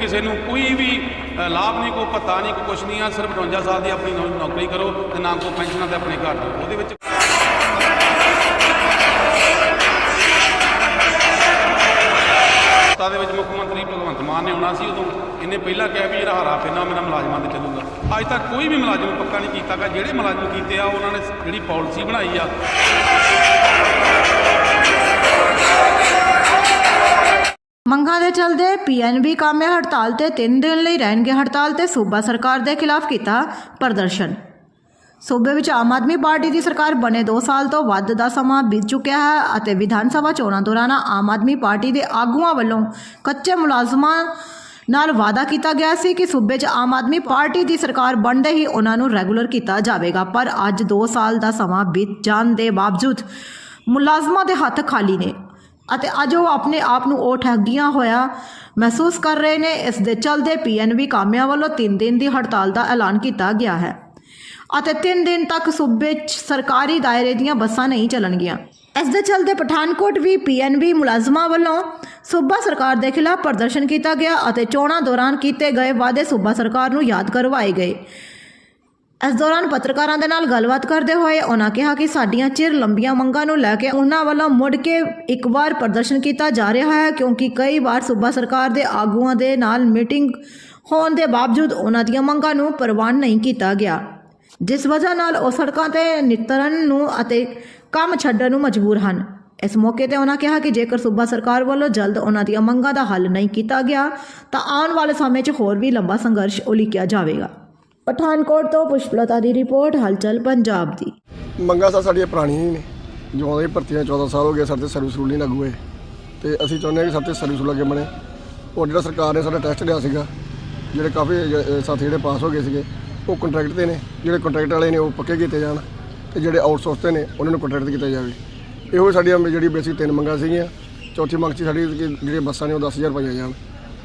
ਕਿਸੇ ਨੂੰ ਕੋਈ ਵੀ ਲਾਭ ਨਹੀਂ, ਕੋਈ ਪਤਾ ਨਹੀਂ, ਕੋਈ ਕੁਛ ਨਹੀਂ ਆ, ਸਿਰਫ 58 ਸਾਲ ਦੀ ਆਪਣੀ ਨੌਕਰੀ ਕਰੋ ਤੇ ਨਾ ਕੋਈ ਪੈਨਸ਼ਨਾਂ ਤੇ ਆਪਣੇ ਘਰ ਦਿਓ ਉਹਦੇ ਵਿੱਚ ਸੱਤਾ ਦੇ ਵਿੱਚ ਮੁੱਖ ਮੰਤਰੀ ਭਗਵੰਤ ਮਾਨ ਨੇ ਆਉਣਾ ਸੀ, ਉਦੋਂ ਇਹਨੇ ਪਹਿਲਾਂ ਕਿਹਾ ਵੀ ਜਿਹੜਾ ਹਰਾ ਫੇਨਾ ਮੇਰਾ ਮੁਲਾਜ਼ਮਾਂ ਤੇ ਚੱਲੂਗਾ। ਅੱਜ ਤੱਕ ਕੋਈ ਵੀ ਮੁਲਾਜ਼ਮ ਪੱਕਾ ਨਹੀਂ ਕੀਤਾ ਕੀਤਾਗਾ ਜਿਹੜੇ ਮੁਲਾਜ਼ਮ ਕੀਤੇ ਆ, ਉਹਨਾਂ ਨੇ ਜਿਹੜੀ ਪਾਲਿਸੀ ਬਣਾਈ ਆ ਮੰਗਾਂ ਦੇ ਚਲਦੇ ਪੀਐਨਬੀ ਕਾਮੇ ਹੜਤਾਲ ਤੇ 3 ਦਿਨ ਲਈ ਰਹਿਣਗੇ ਹੜਤਾਲ ਤੇ ਸੂਬਾ ਸਰਕਾਰ ਦੇ ਖਿਲਾਫ ਕੀਤਾ ਪ੍ਰਦਰਸ਼ਨ। ਸੂਬੇ ਵਿੱਚ ਆਮ ਆਦਮੀ ਪਾਰਟੀ ਦੀ ਸਰਕਾਰ ਬਣੇ 2 ਸਾਲ ਤੋਂ ਵੱਧ ਦਾ ਸਮਾਂ ਬੀਤ ਚੁੱਕਿਆ ਹੈ ਅਤੇ ਵਿਧਾਨ ਸਭਾ ਚੋਣਾਂ ਦੌਰਾਨ ਆਮ ਆਦਮੀ ਪਾਰਟੀ ਦੇ ਆਗੂਆਂ ਵੱਲੋਂ ਕੱਚੇ ਮੁਲਾਜ਼ਮਾਂ ਨਾਲ ਵਾਅਦਾ ਕੀਤਾ ਗਿਆ ਸੀ ਕਿ ਸੂਬੇ 'ਚ ਆਮ ਆਦਮੀ ਪਾਰਟੀ ਦੀ ਸਰਕਾਰ ਬਣਦੇ ਹੀ ਉਹਨਾਂ ਨੂੰ ਰੈਗੂਲਰ ਕੀਤਾ ਜਾਵੇਗਾ, ਪਰ ਅੱਜ 2 ਸਾਲ ਦਾ ਸਮਾਂ ਬੀਤ ਜਾਣ ਦੇ ਬਾਵਜੂਦ ਮੁਲਾਜ਼ਮਾਂ ਦੇ ਹੱਥ ਖਾਲੀ ਨੇ। ਅਤੇ ਅੱਜ ਉਹ ਆਪਣੇ ਆਪ ਨੂੰ ਉਹ ਠੱਗੀਆਂ ਹੋਇਆ ਮਹਿਸੂਸ ਕਰ ਰਹੇ ਨੇ। ਇਸ ਦੇ ਚਲਦੇ ਪੀਐਨਬੀ ਕਾਮਿਆਂ ਵੱਲੋਂ 3 ਦਿਨ ਦੀ ਹੜਤਾਲ ਦਾ ਐਲਾਨ ਕੀਤਾ ਗਿਆ ਹੈ ਅਤੇ 3 ਦਿਨ ਤੱਕ ਸੂਬੇ 'ਚ ਸਰਕਾਰੀ ਦਾਇਰੇ ਦੀਆਂ ਬੱਸਾਂ ਨਹੀਂ ਚੱਲਣਗੀਆਂ। ਇਸ ਦੇ ਚਲਦੇ ਪਠਾਨਕੋਟ ਵੀ ਪੀਐਨਬੀ ਮੁਲਾਜ਼ਮਾਂ ਵੱਲੋਂ ਸੂਬਾ ਸਰਕਾਰ ਦੇ ਖਿਲਾਫ ਪ੍ਰਦਰਸ਼ਨ ਕੀਤਾ ਗਿਆ ਅਤੇ ਚੋਣਾਂ ਦੌਰਾਨ ਕੀਤੇ ਗਏ ਵਾਅਦੇ ਸੂਬਾ ਸਰਕਾਰ ਨੂੰ ਯਾਦ ਕਰਵਾਏ ਗਏ। ਇਸ ਦੌਰਾਨ ਪੱਤਰਕਾਰਾਂ ਦੇ ਨਾਲ ਗੱਲਬਾਤ ਕਰਦੇ ਹੋਏ ਉਹਨਾਂ ਕਿਹਾ ਕਿ ਸਾਡੀਆਂ ਚਿਰ ਲੰਬੀਆਂ ਮੰਗਾਂ ਨੂੰ ਲੈ ਕੇ ਉਹਨਾਂ ਵੱਲੋਂ ਮੁੜ ਕੇ ਇੱਕ ਵਾਰ ਪ੍ਰਦਰਸ਼ਨ ਕੀਤਾ ਜਾ ਰਿਹਾ ਹੈ, ਕਿਉਂਕਿ ਕਈ ਵਾਰ ਸੂਬਾ ਸਰਕਾਰ ਦੇ ਆਗੂਆਂ ਦੇ ਨਾਲ ਮੀਟਿੰਗ ਹੋਣ ਦੇ ਬਾਵਜੂਦ ਉਹਨਾਂ ਦੀਆਂ ਮੰਗਾਂ ਨੂੰ ਪ੍ਰਵਾਨ ਨਹੀਂ ਕੀਤਾ ਗਿਆ। ਜਿਸ ਵਜ੍ਹਾ ਨਾਲ ਉਹ ਸੜਕਾਂ ਤੇ ਨਿਤਰਨ ਨੂੰ ਅਤੇ ਕੰਮ ਛੱਡਣ ਨੂੰ ਮਜਬੂਰ ਹਨ। ਇਸ ਮੌਕੇ ਤੇ ਉਹਨਾਂ ਕਿਹਾ ਕਿ ਜੇਕਰ ਸੂਬਾ ਸਰਕਾਰ ਵੱਲੋਂ ਜਲਦ ਉਹਨਾਂ ਦੀਆਂ ਮੰਗਾਂ ਦਾ ਹੱਲ ਨਹੀਂ ਕੀਤਾ ਗਿਆ, ਤਾਂ ਆਉਣ ਵਾਲੇ ਸਮੇਂ 'ਚ ਹੋਰ ਵੀ ਲੰਬਾ ਸੰਘਰਸ਼ ਉਲੀਕਿਆ ਜਾਵੇਗਾ। ਪਠਾਨਕੋਟ ਤੋਂ ਪੁਸ਼ਪਲਤਾ ਦੀ ਰਿਪੋਰਟ, ਹਲਚਲ ਪੰਜਾਬ ਦੀ। ਮੰਗਾਂ ਤਾਂ ਸਾਡੀਆਂ ਪੁਰਾਣੀਆਂ ਹੀ ਨੇ। ਜਦੋਂ ਦੇ ਭਰਤੀਆਂ 14 ਸਾਲ ਹੋ ਗਏ ਸਾਡੇ ਤੇ ਸਰਵਿਸ ਰੂਲ ਨਹੀਂ ਲਾਗੂ ਹੋਏ। ਤੇ ਅਸੀਂ ਚਾਹੁੰਦੇ ਹਾਂ ਕਿ ਸਾਡੇ ਸਰਵਿਸ ਰੂਲ ਅੱਗੇ ਬਣੇ। ਉਹ ਜਿਹੜਾ ਸਰਕਾਰ ਨੇ ਸਾਡਾ ਟੈਸਟ ਲਿਆ ਸੀਗਾ, ਜਿਹੜੇ ਕਾਫੀ ਸਾਥੀ ਜਿਹੜੇ ਪਾਸ ਹੋ ਗਏ ਸੀਗੇ, ਉਹ ਕੰਟਰੈਕਟ ਤੇ ਨੇ। ਜਿਹੜੇ ਕੰਟਰੈਕਟ ਵਾਲੇ ਨੇ, ਉਹ ਪੱਕੇ ਕੀਤੇ ਜਾਣ ਤੇ ਜਿਹੜੇ ਆਊਟਸੋਰਸ ਤੇ ਨੇ, ਉਹਨਾਂ ਨੂੰ ਕੰਟਰੈਕਟ ਕੀਤਾ ਜਾਵੇ। ਇਹੋ ਸਾਡੀਆਂ ਜਿਹੜੀ ਬੇਸਿਕ ਤਿੰਨ ਮੰਗਾਂ ਸੀਗੀਆਂ। ਚੌਥੀ ਮੰਗ ਸੀ ਸਾਡੀ ਕਿ ਜਿਹੜੀਆਂ ਬੱਸਾਂ ਨੇ ਉਹ 10000 ਪਾਈਆਂ ਜਾਣ।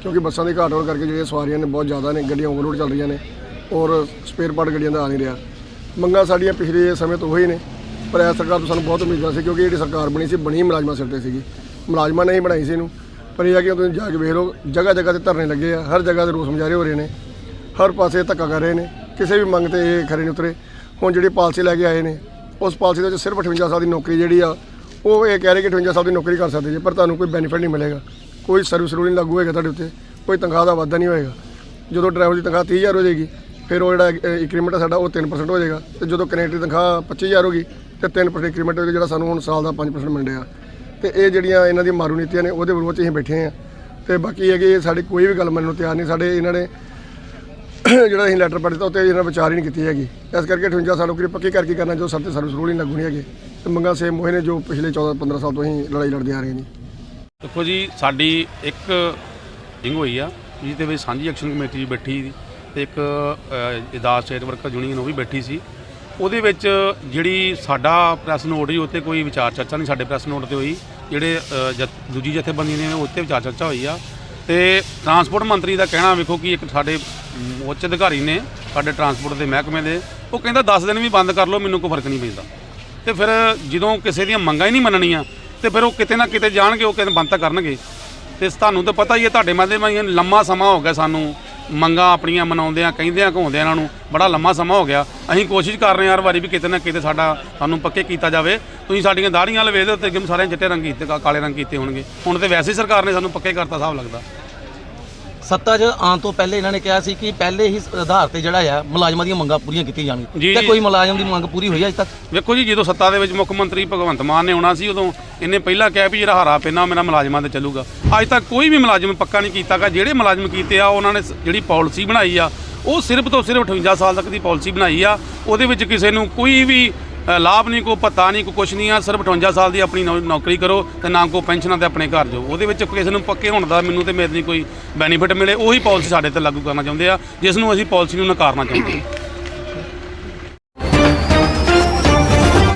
ਕਿਉਂਕਿ ਬੱਸਾਂ ਦੀ ਘਾਟ ਹੋਣ ਕਰਕੇ ਜਿਹੜੀਆਂ ਸਵਾਰੀਆਂ ਨੇ, ਬਹੁਤ ਜ਼ਿਆਦਾ ਨੇ, ਗੱਡੀਆਂ ਓਵਰਲੋਡ ਚੱਲ ਰਹੀਆਂ ਨੇ। ਔਰ ਸਪੇਅਰ ਪਾਰਟ ਗੱਡੀਆਂ ਦਾ ਆ ਨਹੀਂ ਰਿਹਾ। ਮੰਗਾਂ ਸਾਡੀਆਂ ਪਿਛਲੇ ਸਮੇਂ ਤੋਂ ਉਹੀ ਨੇ, ਪਰ ਇਹ ਸਰਕਾਰ ਤੋਂ ਸਾਨੂੰ ਬਹੁਤ ਉਮੀਦਾਂ ਸੀ ਕਿਉਂਕਿ ਜਿਹੜੀ ਸਰਕਾਰ ਬਣੀ ਸੀ, ਬਣੀ ਮੁਲਾਜ਼ਮਾਂ ਸਿਰ ਤੇ ਸੀਗੀ। ਮੁਲਾਜ਼ਮਾਂ ਨੇ ਹੀ ਬਣਾਈ ਸੀ ਇਹਨੂੰ। ਪਰ ਇਹ ਆ ਕਿ ਤੁਸੀਂ ਜਾ ਕੇ ਵੇਖ ਲਓ, ਜਗ੍ਹਾ ਜਗ੍ਹਾ ਤੇ ਧਰਨੇ ਲੱਗੇ ਆ, ਹਰ ਜਗ੍ਹਾ ਤੇ ਰੋਸ ਮੁਜ਼ਾਹਰੇ ਹੋ ਰਹੇ ਨੇ। ਹਰ ਪਾਸੇ ਧੱਕਾ ਕਰ ਰਹੇ ਨੇ। ਕਿਸੇ ਵੀ ਮੰਗ ਤੇ ਇਹ ਖਰੇ ਨਹੀਂ ਉਤਰੇ। ਹੁਣ ਜਿਹੜੀ ਪਾਲਿਸੀ ਲੈ ਕੇ ਆਏ ਨੇ, ਉਸ ਪਾਲਿਸੀ ਦੇ ਵਿੱਚ ਸਿਰਫ 58 ਸਾਲ ਦੀ ਨੌਕਰੀ ਜਿਹੜੀ ਆ, ਉਹ ਇਹ ਕਹਿ ਰਹੇ ਕਿ 58 ਸਾਲ ਦੀ ਨੌਕਰੀ ਕਰ ਸਕਦੇ ਜੇ, ਪਰ ਤੁਹਾਨੂੰ ਕੋਈ ਬੈਨੀਫਿਟ ਨਹੀਂ ਮਿਲੇਗਾ। ਕੋਈ ਸਰਵਿਸ ਰੂਲ ਨਹੀਂ ਲਾਗੂ ਹੋਏਗਾ ਤੁਹਾਡੇ ਉੱਤੇ। ਕੋਈ ਤਨਖਾਹ ਦਾ ਵਾਧਾ ਨਹੀਂ ਹੋਏਗਾ। ਜਦੋਂ ਡਰਾਈਵਰ ਦੀ ਤਨਖਾਹ 30000 ਹੋ ਜਾਏਗੀ ਫਿਰ ਉਹ ਜਿਹੜਾ ਇੰਕਰੀਮੈਂਟ ਸਾਡਾ ਉਹ 3% ਹੋ ਜਾਏਗਾ। ਤੇ ਜਦੋਂ ਕਨੈਕਟਰ ਦੀ ਤਨਖਾਹ 25000 ਹੋਗੀ ਤੇ 3% ਇੰਕਰੀਮੈਂਟ ਹੋਏਗਾ ਜਿਹੜਾ ਸਾਨੂੰ ਹੁਣ ਸਾਲ ਦਾ 5% ਮਿਲ ਰਿਹਾ ਤੇ ਇਹ ਜਿਹੜੀਆਂ ਇਹਨਾਂ ਦੀਆਂ ਮਾਰੂ ਨੀਤੀਆਂ ਨੇ, ਉਹਦੇ ਵਿਰੋਧ 'ਚ ਅਸੀਂ ਬੈਠੇ ਆ ਤੇ ਬਾਕੀ ਹੈ ਕਿ ਸਾਡੀ ਕੋਈ ਵੀ ਗੱਲ ਮੰਨਣ ਨੂੰ ਤਿਆਰ ਨਹੀਂ, ਸਾਡੇ ਇਹਨਾਂ ਨੇ ਜਿਹੜਾ ਅਸੀਂ ਲੈਟਰ ਪੜ੍ਹ ਦਿੱਤਾ, ਉੱਤੇ ਇਹਨਾਂ ਵਿਚਾਰ ਹੀ ਨਹੀਂ ਕੀਤੀ ਹੈਗੀ। ਇਸ ਕਰਕੇ 58 ਸਾਲ ਨੌਕਰੀ ਪੱਕੀ ਕਰਕੇ ਕਰਨਾ, ਜੋ ਸਾਡੇ ਸਰਵਿਸ ਰੂਲ ਨਹੀਂ ਲੱਗੂ ਨਹੀਂ ਹੈਗੇ। ਤੇ ਮੰਗਾਂ ਸੇਮ ਹੋਏ ਨੇ ਜੋ ਪਿਛਲੇ 14 15 ਸਾਲ ਤੋਂ ਅਸੀਂ ਲੜਾਈ ਲੜਦੇ ਆ ਰਹੇ ਹਾਂ ਜੀ ਦੇਖੋ ਜੀ, ਸਾਡੀ ਇੱਕ ਮੀਟਿੰਗ ਹੋਈ ਆ, ਜਿਹਦੇ ਵਿੱਚ ਸਾਂਝੀ ਐਕਸ਼ਨ ਕਮੇਟੀ ਬੈਠੀ ਸੀ। ਤੇ ਇੱਕ ਅ, ਇਦਾਰ ਸਟੇਟ ਵਰਕਰ ਯੂਨੀਅਨ ਉਹ ਵੀ ਬੈਠੀ ਸੀ। ਉਹਦੇ ਵਿੱਚ ਜਿਹੜੀ ਸਾਡਾ ਪ੍ਰੈਸ ਨੋਟ ਜੀ ਉੱਤੇ ਕੋਈ ਵਿਚਾਰ ਚਰਚਾ ਨਹੀਂ ਸਾਡੇ ਪ੍ਰੈਸ ਨੋਟ ਤੇ ਹੋਈ। ਜਿਹੜੇ ਅ, ਦੂਜੀ ਜਥੇਬੰਦੀਆਂ ਨੇ ਉੱਤੇ ਵਿਚਾਰ ਚਰਚਾ ਹੋਈ ਆ। ਤੇ ਟਰਾਂਸਪੋਰਟ ਮੰਤਰੀ ਦਾ ਕਹਿਣਾ ਵੇਖੋ ਕਿ ਇੱਕ ਸਾਡੇ ਉੱਚ ਅਧਿਕਾਰੀ ਨੇ ਸਾਡੇ ਟਰਾਂਸਪੋਰਟ ਦੇ ਮਹਿਕਮੇ ਦੇ ਉਹ ਕਹਿੰਦਾ 10 ਦਿਨ ਵੀ ਬੰਦ ਕਰ ਲਓ ਮੈਨੂੰ ਕੋਈ ਫ਼ਰਕ ਨਹੀਂ ਪੈਂਦਾ। ਤੇ ਫਿਰ ਜਦੋਂ ਕਿਸੇ ਦੀਆਂ ਮੰਗਾਂ ਹੀ ਨਹੀਂ ਮੰਨਣੀਆਂ ਤੇ ਫਿਰ ਉਹ ਕਿਤੇ ਨਾ ਕਿਤੇ ਜਾਣਗੇ ਉਹ ਕਹਿੰਦੇ ਬੰਦ ਤਾਂ ਕਰਨਗੇ। ਤੇ ਤੁਹਾਨੂੰ ਤਾਂ ਪਤਾ ਹੀ ਹੈ ਤੁਹਾਡੇ ਮਾਧਿਅਮਾਂ ਲੰਮਾ ਸਮਾਂ ਹੋ ਗਿਆ ਸਾਨੂੰ। ਮੰਗਾਂ ਆਪਣੀਆਂ ਮਨਾਉਂਦਿਆਂ, ਕਹਿੰਦਿਆਂ ਘਾਉਂਦਿਆਂ ਇਹਨਾਂ ਨੂੰ ਬੜਾ ਲੰਮਾ ਸਮਾਂ ਹੋ ਗਿਆ। ਅਸੀਂ ਕੋਸ਼ਿਸ਼ ਕਰ ਰਹੇ ਹਾਂ ਹਰ ਵਾਰੀ ਵੀ ਕਿਤੇ ਨਾ ਕਿਤੇ ਸਾਡਾ ਸਾਨੂੰ ਪੱਕੇ ਕੀਤਾ ਜਾਵੇ। ਤੁਸੀਂ ਸਾਡੀਆਂ ਦਾੜੀਆਂ ਲਵੇ ਦੇ ਉੱਤੇ ਜਿਵੇਂ ਸਾਰਿਆਂ ਚਿੱਟੇ ਰੰਗ ਕੀਤੇ, ਕਾ- ਕਾਲੇ ਰੰਗ ਕੀਤੇ ਹੋਣਗੇ। ਹੁਣ ਤੇ ਵੈਸੇ ਹੀ ਸਰਕਾਰ ਨੇ ਸਾਨੂੰ ਪੱਕੇ ਕਰਤਾ ਹਿਸਾਬ ਲੱਗਦਾ। ਸੱਤਾ 'ਚ ਆਉਣ ਤੋਂ ਪਹਿਲੇ ਇਹਨਾਂ ਨੇ ਕਿਹਾ ਸੀ ਕਿ ਪਹਿਲੇ ਹੀ ਆਧਾਰ ਤੇ ਜਿਹੜਾ ਆ ਮੁਲਾਜ਼ਮਾਂ ਦੀਆਂ ਮੰਗਾਂ ਪੂਰੀਆਂ ਕੀਤੀਆਂ ਜੀ, ਜਾਣਗੀਆਂ ਤੇ ਜੀ। ਕੋਈ ਮੁਲਾਜ਼ਮ ਦੀ ਮੰਗ ਪੂਰੀ ਹੋਈ ਹੈ ਅਜੇ ਤੱਕ? ਵੇਖੋ ਜੀ ਜਦੋਂ ਸੱਤਾ ਦੇ ਵਿੱਚ ਮੁੱਖ ਮੰਤਰੀ ਭਗਵੰਤ ਮਾਨ ਨੇ ਆਉਣਾ ਸੀ ਉਦੋਂ ਇਹਨੇ ਪਹਿਲਾਂ ਕਿਹਾ ਵੀ ਜਿਹੜਾ ਹਰਾ ਪੈਨਾ ਮੇਰਾ ਮੁਲਾਜ਼ਮਾਂ ਤੇ ਚੱਲੂਗਾ। ਅੱਜ ਤੱਕ ਕੋਈ ਵੀ ਮੁਲਾਜ਼ਮ ਪੱਕਾ ਨਹੀਂ ਕੀਤਾਗਾ। ਜਿਹੜੇ ਮੁਲਾਜ਼ਮ ਕੀਤੇ ਆ ਉਹਨਾਂ ਨੇ ਸ- ਜਿਹੜੀ ਪਾਲਿਸੀ ਬਣਾਈ ਆ ਉਹ ਸਿਰਫ ਤੋਂ ਸਿਰਫ 58 ਸਾਲ ਤੱਕ ਦੀ ਪਾਲਿਸੀ ਬਣਾਈ ਆ। ਉਹਦੇ ਵਿੱਚ ਕਿਸੇ ਨੂੰ ਕੋਈ ਵੀ ਅ, ਲਾਭ ਨਹੀਂ ਕੋਈ ਪਤਾ ਨਹੀਂ ਕੋਈ ਕੁਛ ਨਹੀਂ ਆ। ਸਿਰਫ 58 ਸਾਲ ਦੀ ਆਪਣੀ ਨੌ- ਨੌਕਰੀ ਕਰੋ ਤੇ ਨਾ ਕੋਈ ਪੈਨਸ਼ਨਾਂ ਤੇ ਆਪਣੇ ਘਰ ਜਾਓ। ਉਹਦੇ ਵਿੱਚ ਕਿਸੇ ਨੂੰ ਪੱਕੇ ਹੋਣ ਦਾ ਮੈਨੂੰ ਤੇ ਮੇਰੇ ਨਹੀਂ ਕੋਈ ਬੈਨੀਫਿਟ ਮਿਲੇ, ਉਹੀ ਪਾਲਿਸੀ ਸਾਡੇ ਤੇ ਲਾਗੂ ਕਰਨਾ ਚਾਹੁੰਦੇ ਆ, ਜਿਸ ਨੂੰ ਅਸੀਂ ਪਾਲਿਸੀ ਨੂੰ ਨਕਾਰਨਾ ਚਾਹੁੰਦੇ ਹਾਂ